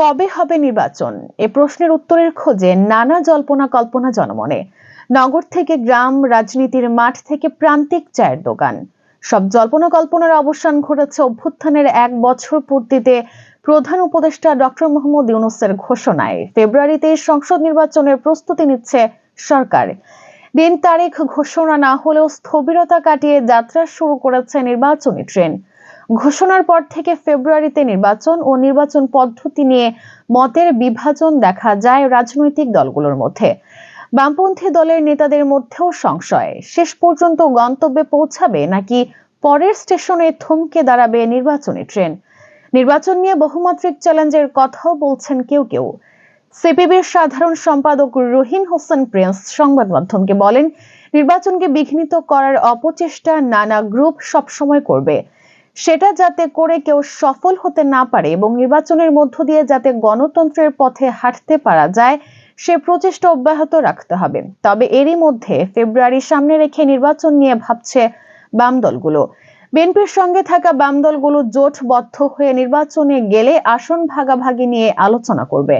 কবে হবে নির্বাচন? এ প্রশ্নের উত্তরের খোঁজে নানা জল্পনা কল্পনা জনমনে। নগর থেকে গ্রাম, রাজনীতির মাঠ থেকে প্রান্তিক চায়ের দোকান। সব জল্পনা কল্পনার অবসান ঘটেছে অভ্যুত্থানের এক বছর পূর্তিতে প্রধান উপদেষ্টা ডক্টর মোহাম্মদ ইউনুসের ঘোষণায়। ফেব্রুয়ারিতে সংসদ নির্বাচনের প্রস্তুতি নিচ্ছে সরকার। দিন তারিখ ঘোষণা না হলেও স্থবিরতা কাটিয়ে যাত্রা শুরু করেছে নির্বাচনী ট্রেন। ঘোষণার পর থেকে ফেব্রুয়ারিতে নির্বাচন ও নির্বাচন পদ্ধতি নিয়ে মতের বিভাজন দেখা যায় রাজনৈতিক দলগুলোর মধ্যে। বামপন্থী দলের নেতাদের মধ্যেও সংশয়। শেষ পর্যন্ত গন্তব্যে পৌঁছাবে নাকি পরের স্টেশনে থমকে দাঁড়াবে নির্বাচনী ট্রেন? নির্বাচন নিয়ে বহুমাত্রিক চ্যালেঞ্জের কথাও বলছেন কেউ কেউ। সিপিবির সাধারণ সম্পাদক রহিন হোসেন প্রিন্স সংবাদ মাধ্যমকে বলেন, নির্বাচনকে বিঘ্নিত করার অপচেষ্টা নানা গ্রুপ সবসময় করবে। সেটা যাতে করে কেউ সফল হতে না পারে এবং নির্বাচনের মধ্য দিয়ে যাতে গণতন্ত্রের পথে হাঁটতে পারা যায়, সে প্রচেষ্টা অব্যাহত রাখতে হবে। তবে এরই মধ্যে ফেব্রুয়ারি সামনে রেখে নির্বাচন নিয়ে ভাবছে বাম দলগুলো। বিএনপির সঙ্গে থাকা বাম দলগুলো জোটবদ্ধ হয়ে নির্বাচনে গেলে আসন ভাগাভাগি নিয়ে আলোচনা করবে।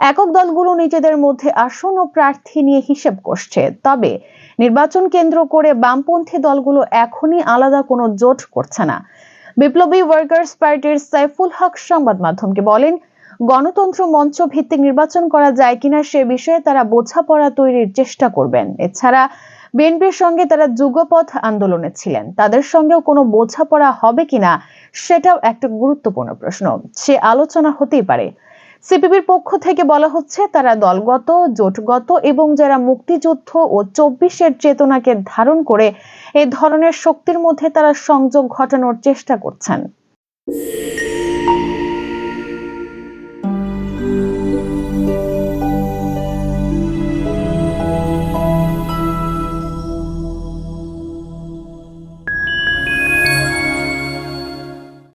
একক দলগুলো নিজেদের মধ্যে আসন ও প্রার্থী নিয়ে হিসেব করছে। তবে নির্বাচন কেন্দ্র করে বামপন্থী দলগুলো এখনই আলাদা কোনো জোট করছে না। বিপ্লবী ওয়ার্কার্স পার্টির সাইফুল হক সংবাদ মাধ্যমকে বলেন, গণতন্ত্র মঞ্চ ভিত্তিক নির্বাচন করা যায় কিনা সে বিষয়ে তারা বোঝাপড়া তৈরির চেষ্টা করবেন। এছাড়া বিএনপির সঙ্গে তারা যুগপথ আন্দোলনে ছিলেন। তাদের সঙ্গেও কোনো বোঝাপড়া হবে কিনা সেটাও একটা গুরুত্বপূর্ণ প্রশ্ন। সে আলোচনা হতেই পারে। সিপিবির পক্ষ থেকে বলা হচ্ছে, তারা দলগত, জোটগত এবং যারা মুক্তিযুদ্ধ ও চব্বিশের চেতনাকে ধারণ করে এ ধরনের শক্তির মধ্যে তারা সংযোগ ঘটানোর চেষ্টা করছেন।